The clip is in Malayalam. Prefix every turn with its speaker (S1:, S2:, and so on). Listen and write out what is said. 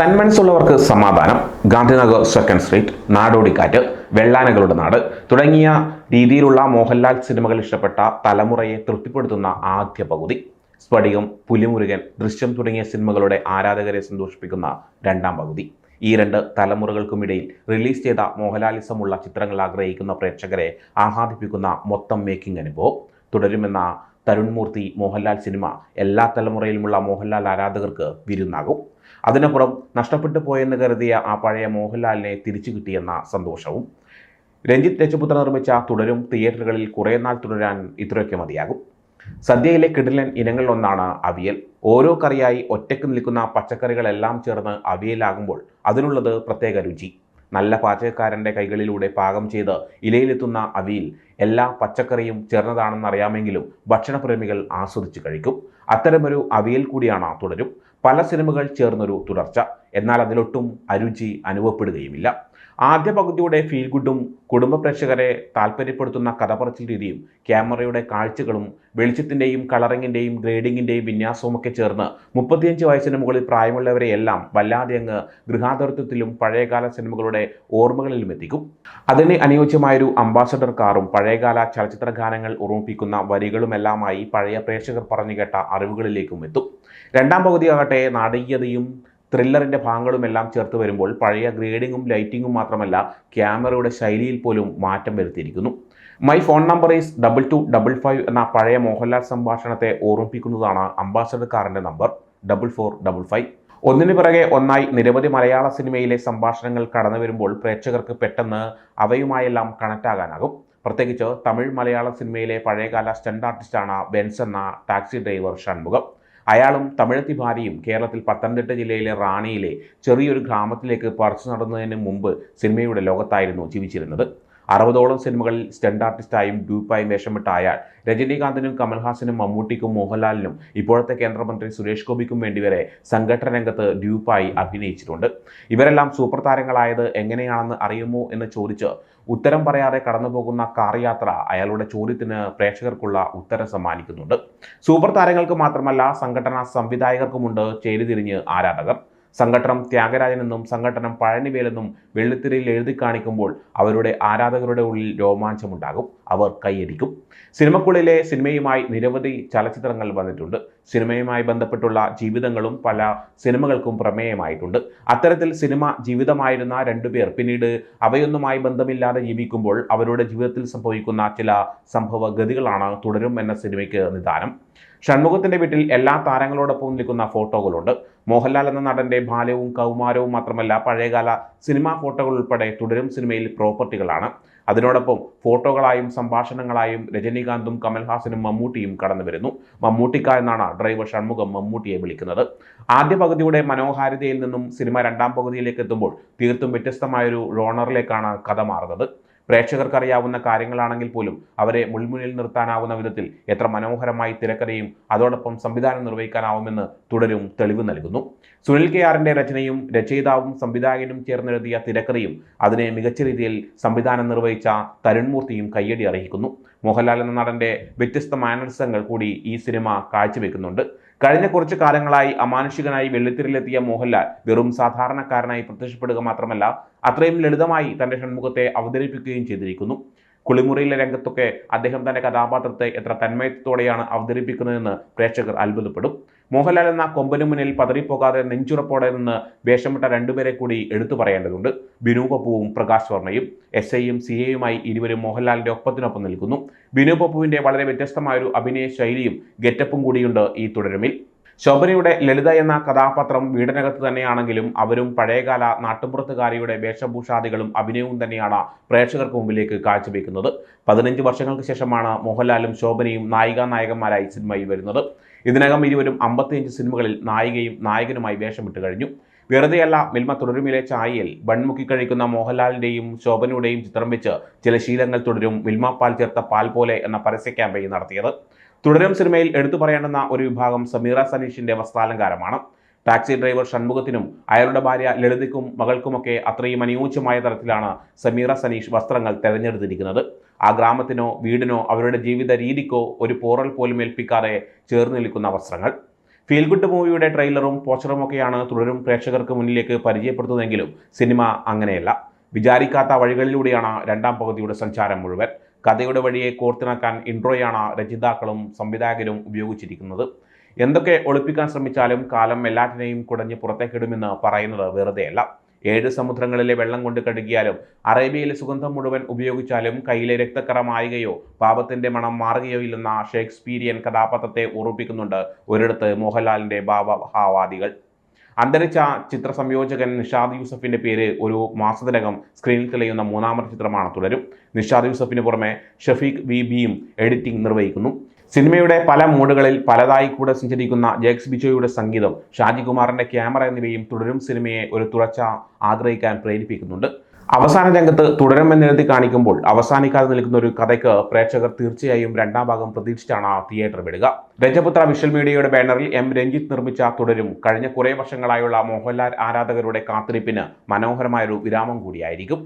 S1: സന്മൻസ് ഉള്ളവർക്ക് സമാധാനം ഗാന്ധിനഗർ സെക്കൻഡ് സ്ട്രീറ്റ് നാടോടിക്കാറ്റ് വെള്ളാനകളുടെ നാട് തുടങ്ങിയ രീതിയിലുള്ള മോഹൻലാൽ സിനിമകൾ ഇഷ്ടപ്പെട്ട തലമുറയെ തൃപ്തിപ്പെടുത്തുന്ന ആദ്യ പകുതി. സ്ഫടികം പുലിമുരുകൻ ദൃശ്യം തുടങ്ങിയ സിനിമകളുടെ ആരാധകരെ സന്തോഷിപ്പിക്കുന്ന രണ്ടാം പകുതി. ഈ രണ്ട് തലമുറകൾക്കുമിടയിൽ റിലീസ് ചെയ്ത മോഹൻലാലിസമുള്ള ചിത്രങ്ങൾ ആഗ്രഹിക്കുന്ന പ്രേക്ഷകരെ ആഹ്ലാദിപ്പിക്കുന്ന മൊത്തം മേക്കിംഗ് അനുഭവം തുടരുമെന്ന തരുൺമൂർത്തി മോഹൻലാൽ സിനിമ എല്ലാ തലമുറയിലുമുള്ള മോഹൻലാൽ ആരാധകർക്ക് വിരുന്നാകും. അതിനപ്പുറം നഷ്ടപ്പെട്ടു പോയെന്ന് കരുതിയ ആ പഴയ മോഹൻലാലിനെ തിരിച്ചു കിട്ടിയെന്ന സന്തോഷവും. രഞ്ജിത്ത് രജപുത്ര നിർമ്മിച്ച തുടരും തിയേറ്ററുകളിൽ കുറേ നാൾ തുടരാൻ ഇത്രയൊക്കെ മതിയാകും. സദ്യയിലെ കിടിലൻ ഇനങ്ങളിലൊന്നാണ് അവിയൽ. ഓരോ കറിയായി ഒറ്റയ്ക്ക് നിൽക്കുന്ന പച്ചക്കറികളെല്ലാം ചേർന്ന് അവിയലാകുമ്പോൾ അതിനുള്ളത് പ്രത്യേക രുചി. നല്ല പാചകക്കാരന്റെ കൈകളിലൂടെ പാകം ചെയ്ത് ഇലയിലെത്തുന്ന അവിയിൽ എല്ലാ പച്ചക്കറിയും ചേർന്നതാണെന്നറിയാമെങ്കിലും ഭക്ഷണപ്രേമികൾ ആസ്വദിച്ച് കഴിക്കും. അത്തരമൊരു അവിയൽ കൂടിയാണ് തുടരും. പല സിനിമകൾ ചേർന്നൊരു തുടർച്ച. എന്നാൽ അതിലൊട്ടും അരുചി അനുഭവപ്പെടുകയുമില്ല. ആദ്യ പകുതിയുടെ ഫീൽ ഗുഡും കുടുംബ പ്രേക്ഷകരെ താല്പര്യപ്പെടുത്തുന്ന കഥപറച്ചിൽ രീതിയും ക്യാമറയുടെ കാഴ്ചകളും വെളിച്ചത്തിന്റെയും കളറിങ്ങിന്റെയും ഗ്രേഡിങ്ങിന്റെയും വിന്യാസവും ഒക്കെ ചേർന്ന് മുപ്പത്തിയഞ്ച് വയസ്സിന് മുകളിൽ പ്രായമുള്ളവരെയെല്ലാം വല്ലാതെ അങ്ങ് ഗൃഹാതൃത്വത്തിലും പഴയകാല സിനിമകളുടെ ഓർമ്മകളിലും എത്തിക്കും. അതിന് അനുയോജ്യമായൊരു അംബാസഡർ കാറും പഴയകാല ചലച്ചിത്ര ഗാനങ്ങൾ ഓർമ്മിപ്പിക്കുന്ന വരികളുമെല്ലാമായി പഴയ പ്രേക്ഷകർ പറഞ്ഞു കേട്ട അറിവുകളിലേക്കും എത്തും. രണ്ടാം പകുതിയാകട്ടെ നാടകീയതയും ത്രില്ലറിന്റെ ഭാഗങ്ങളുമെല്ലാം ചേർത്ത് വരുമ്പോൾ പഴയ ഗ്രേഡിങ്ങും ലൈറ്റിങ്ങും മാത്രമല്ല ക്യാമറയുടെ ശൈലിയിൽ പോലും മാറ്റം വരുത്തിയിരിക്കുന്നു. My phone number is double two double five എന്ന പഴയ മോഹൻലാൽ സംഭാഷണത്തെ ഓർമ്മിപ്പിക്കുന്നതാണ് അംബാസഡർ കാറിന്റെ number double four double five ഒന്നിനു പിറകെ ഒന്നായി നിരവധി മലയാള സിനിമയിലെ സംഭാഷണങ്ങൾ കടന്നു വരുമ്പോൾ പ്രേക്ഷകർക്ക് പെട്ടെന്ന് അവയുമായെല്ലാം കണക്റ്റാകാനാകും പ്രത്യേകിച്ച് തമിഴ് മലയാള സിനിമയിലെ പഴയകാല സ്റ്റണ്ട് ആർട്ടിസ്റ്റാണ് ബെൻസ് എന്ന ടാക്സി ഡ്രൈവർ ഷൺമുഖം. അയാളും തമിഴത്തി ഭാര്യയും കേരളത്തിൽ പത്തനംതിട്ട ജില്ലയിലെ റാണിയിലെ ചെറിയൊരു ഗ്രാമത്തിലേക്ക് പറിച്ചു നടന്നതിന് മുമ്പ് സിനിമയുടെ ലോകത്തായിരുന്നു ജീവിച്ചിരുന്നത്. അറുപതോളം സിനിമകളിൽ സ്റ്റണ്ട് ആർട്ടിസ്റ്റായും ഡ്യൂപ്പായും വേഷമിട്ട അയാൾ രജനീകാന്തിനും കമൽഹാസനും മമ്മൂട്ടിക്കും മോഹൻലാലിനും ഇപ്പോഴത്തെ കേന്ദ്രമന്ത്രി സുരേഷ് ഗോപിക്കും വേണ്ടി വരെ സംഘടന രംഗത്ത് ഡ്യൂപ്പായി അഭിനയിച്ചിട്ടുണ്ട്. ഇവരെല്ലാം സൂപ്പർ താരങ്ങളായത് എങ്ങനെയാണെന്ന് അറിയുമോ എന്ന് ചോദിച്ച് ഉത്തരം പറയാതെ കടന്നുപോകുന്ന കാർ യാത്ര അയാളുടെ ചോദ്യത്തിന് പ്രേക്ഷകർക്കുള്ള ഉത്തരം സമ്മാനിക്കുന്നുണ്ട്. സൂപ്പർ താരങ്ങൾക്ക് മാത്രമല്ല സംഘടനാ സംവിധായകർക്കുമുണ്ട് ചേരിതിരിഞ്ഞ് ആരാധകർ. സംഘടനം ത്യാഗരാജനെന്നും സംഘടനം പഴനിവേലെന്നും വെള്ളിത്തിരയിൽ എഴുതി കാണിക്കുമ്പോൾ അവരുടെ ആരാധകരുടെ ഉള്ളിൽ രോമാഞ്ചമുണ്ടാകും. അവർ കൈയടിക്കും. സിനിമക്കുള്ളിലെ സിനിമയുമായി നിരവധി ചലച്ചിത്രങ്ങൾ വന്നിട്ടുണ്ട്. സിനിമയുമായി ബന്ധപ്പെട്ടുള്ള ജീവിതങ്ങളും പല സിനിമകൾക്കും പ്രമേയമായിട്ടുണ്ട്. അത്തരത്തിൽ സിനിമ ജീവിതമായിരുന്ന രണ്ടുപേർ പിന്നീട് അവയൊന്നുമായി ബന്ധമില്ലാതെ ജീവിക്കുമ്പോൾ അവരുടെ ജീവിതത്തിൽ സംഭവിക്കുന്ന ചില സംഭവഗതികളാണ് തുടരും എന്ന സിനിമയ്ക്ക് നിദാനം. ഷൺമുഖത്തിന്റെ വീട്ടിൽ എല്ലാ താരങ്ങളോടൊപ്പം നിൽക്കുന്ന ഫോട്ടോകളുണ്ട്. മോഹൻലാൽ എന്ന നടന്റെ ബാല്യവും കൗമാരവും മാത്രമല്ല പഴയകാല സിനിമാ ഫോട്ടോകൾ ഉൾപ്പെടെ തുടരും സിനിമയിൽ പ്രോപ്പർട്ടികളാണ്. അതിനോടൊപ്പം ഫോട്ടോകളായും സംഭാഷണങ്ങളായും രജനീകാന്തും കമൽഹാസനും മമ്മൂട്ടിയും കടന്നു വരുന്നു. മമ്മൂട്ടിക്ക എന്നാണ് ഡ്രൈവർ ഷൺമുഖം മമ്മൂട്ടിയെ വിളിക്കുന്നത്. ആദ്യ പകുതിയുടെ മനോഹാരിതയിൽ നിന്നും സിനിമ രണ്ടാം പകുതിയിലേക്ക് എത്തുമ്പോൾ തീർത്തും വ്യത്യസ്തമായൊരു റോണറിലേക്കാണ് കഥ മാറുന്നത്. പ്രേക്ഷകർക്കറിയാവുന്ന കാര്യങ്ങളാണെങ്കിൽ പോലും അവരെ മുൾമുനിൽ നിർത്താനാവുന്ന വിധത്തിൽ എത്ര മനോഹരമായി തിരക്കഥയും അതോടൊപ്പം സംവിധാനം നിർവഹിക്കാനാവുമെന്ന് തുടരും തെളിവ് നൽകുന്നു. സുനിൽ കെ ആറിന്റെ രചനയും രചയിതാവും സംവിധായകനും ചേർന്നെഴുതിയ തിരക്കഥയും അതിനെ മികച്ച രീതിയിൽ സംവിധാനം നിർവഹിച്ച തരുൺമൂർത്തിയും കയ്യടി അറിയിക്കുന്നു മോഹൻലാൽ എന്ന നടന്റെ വ്യത്യസ്ത മാനസങ്ങൾ കൂടി ഈ സിനിമ കാഴ്ചവെക്കുന്നുണ്ട്. കഴിഞ്ഞ കുറച്ചു കാലങ്ങളായി അമാനുഷികനായി വെള്ളിത്തിരിലെത്തിയ മോഹൻലാൽ വെറും സാധാരണക്കാരനായി പ്രത്യക്ഷപ്പെടുക മാത്രമല്ല അത്രയും ലളിതമായി തന്റെ ഷൺമുഖത്തെ അവതരിപ്പിക്കുകയും ചെയ്തിരിക്കുന്നു. കുളിമുറിയിലെ രംഗത്തൊക്കെ അദ്ദേഹം തന്റെ കഥാപാത്രത്തെ എത്ര തന്മയത്തോടെയാണ് അവതരിപ്പിക്കുന്നതെന്ന് പ്രേക്ഷകർ അത്ഭുതപ്പെടും. മോഹൻലാൽ എന്ന കൊമ്പന് മുന്നിൽ പതറിപ്പോകാതെ നെഞ്ചുറപ്പോടെ നിന്ന് വേഷമിട്ട രണ്ടുപേരെ കൂടി എടുത്തു പറയേണ്ടതുണ്ട്. ബിനു പപ്പുവും പ്രകാശ് വർമ്മയും എസ് ഐയും സി എയുമായി ഇരുവരും മോഹൻലാലിന്റെ ഒപ്പത്തിനൊപ്പം നിൽക്കുന്നു. ബിനു പപ്പുവിന്റെ വളരെ വ്യത്യസ്തമായൊരു അഭിനയ ശൈലിയും ഗെറ്റപ്പും കൂടിയുണ്ട് ഈ തുടരുമിൽ. ശോഭനയുടെ ലളിത എന്ന കഥാപാത്രം വീടിനകത്ത് തന്നെയാണെങ്കിലും അവരും പഴയകാല നാട്ടുമ്പുറത്തുകാരിയുടെ വേഷഭൂഷാദികളും അഭിനയവും തന്നെയാണ് പ്രേക്ഷകർക്ക് മുമ്പിലേക്ക് കാഴ്ചവെക്കുന്നത്. പതിനഞ്ച് വർഷങ്ങൾക്ക് ശേഷമാണ് മോഹൻലാലും ശോഭനയും നായികാ നായകന്മാരായി സിനിമയിൽ വരുന്നത്. ഇതിനകം ഇരുവരും അമ്പത്തിയഞ്ച് സിനിമകളിൽ നായികയും നായകനുമായി വേഷമിട്ട് കഴിഞ്ഞു. വെറുതെയല്ല മിൽമ തുടരുമിലെ ചായയിൽ ബൺമുക്കി കഴിക്കുന്ന മോഹൻലാലിന്റെയും ശോഭനയുടെയും ചിത്രം വെച്ച് ചില ശീലങ്ങൾ തുടരും മിൽമ പാൽ ചേർത്ത പാൽ പോലെ എന്ന പരസ്യ ക്യാമ്പയിൻ നടത്തിയത്. തുടരും സിനിമയിൽ എടുത്തു പറയേണ്ടുന്ന ഒരു വിഭാഗം സമീറ സനീഷിന്റെ വസ്ത്രാലങ്കാരമാണ്. ടാക്സി ഡ്രൈവർ ഷൺമുഖത്തിനും അയാളുടെ ഭാര്യ ലളിതയ്ക്കും മകൾക്കുമൊക്കെ അത്രയും അനുയോജ്യമായ തരത്തിലാണ് സമീറ സനീഷ് വസ്ത്രങ്ങൾ തിരഞ്ഞെടുത്തിരിക്കുന്നത്. ആ ഗ്രാമത്തിനോ വീടിനോ അവരുടെ ജീവിത രീതിക്കോ ഒരു പോറൽ പോലും ഏൽപ്പിക്കാതെ ചേർന്ന് നിൽക്കുന്ന വസ്ത്രങ്ങൾ. ഫീൽ ഗുഡ് മൂവിയുടെ ട്രെയിലറും പോസ്റ്ററും ഒക്കെയാണ് തുടരും പ്രേക്ഷകർക്ക് മുന്നിലേക്ക് പരിചയപ്പെടുത്തുന്നതെങ്കിലും സിനിമ അങ്ങനെയല്ല. വിചാരിക്കാത്ത വഴികളിലൂടെയാണ് രണ്ടാം പകുതിയുടെ സഞ്ചാരം മുഴുവൻ. കഥയുടെ വഴിയെ കോർത്തിണക്കാൻ ഇൻട്രോയാണ് രചയിതാക്കളും സംവിധായകരും ഉപയോഗിച്ചിരിക്കുന്നത്. എന്തൊക്കെ ഒളിപ്പിക്കാൻ ശ്രമിച്ചാലും കാലം എല്ലാറ്റിനെയും കുടഞ്ഞ് പുറത്തേക്കിടുമെന്ന് പറയുന്നത് വെറുതെയല്ല. ഏഴ് സമുദ്രങ്ങളിലെ വെള്ളം കൊണ്ട് കഴുകിയാലും അറേബ്യയിലെ സുഗന്ധം മുഴുവൻ ഉപയോഗിച്ചാലും കയ്യിലെ രക്തക്കറ മായുകയോ പാപത്തിന്റെ മണം മാറുകയോ ഇല്ലെന്ന ഷേക്സ്പീരിയൻ കഥാപാത്രത്തെ ഓർമ്മിപ്പിക്കുന്നുണ്ട് ഒരിടത്ത് മോഹൻലാലിന്റെ ഭാവഭാവാദികൾ. അന്തരിച്ച ചിത്ര സംയോജകൻ നിഷാദ് യൂസഫിന്റെ പേര് ഒരു മാസത്തിനകം സ്ക്രീനിൽ തെളിയുന്ന മൂന്നാമത്തെ ചിത്രമാണ് തുടരും. നിഷാദ് യൂസഫിന് പുറമെ ഷഫീഖ് വി ബിയും എഡിറ്റിംഗ് നിർവഹിക്കുന്നു. സിനിമയുടെ പല മൂഡുകളിൽ പലതായി കൂടെ സഞ്ചരിക്കുന്ന ജേക്സ് ബിജോയുടെ സംഗീതം ഷാജികുമാറിന്റെ ക്യാമറ എന്നിവയും തുടരും. സിനിമയെ ഒരു തുറച്ച ആഗ്രഹിക്കാൻ പ്രേരിപ്പിക്കുന്നുണ്ട്. അവസാന രംഗത്ത് തുടരുമെന്നെഴുതി കാണിക്കുമ്പോൾ അവസാനിക്കാതെ നിൽക്കുന്ന ഒരു കഥയ്ക്ക് പ്രേക്ഷകർ തീർച്ചയായും രണ്ടാം ഭാഗം പ്രതീക്ഷിച്ചാണ് ആ തിയേറ്റർ വിടുക. രജപുത്ര വിഷ്വൽ മീഡിയയുടെ ബാനറിൽ എം രഞ്ജിത്ത് നിർമ്മിച്ച തുടരും കഴിഞ്ഞ കുറേ വർഷങ്ങളായുള്ള മോഹൻലാൽ ആരാധകരുടെ കാത്തിരിപ്പിന് മനോഹരമായൊരു വിരാമം കൂടിയായിരിക്കും.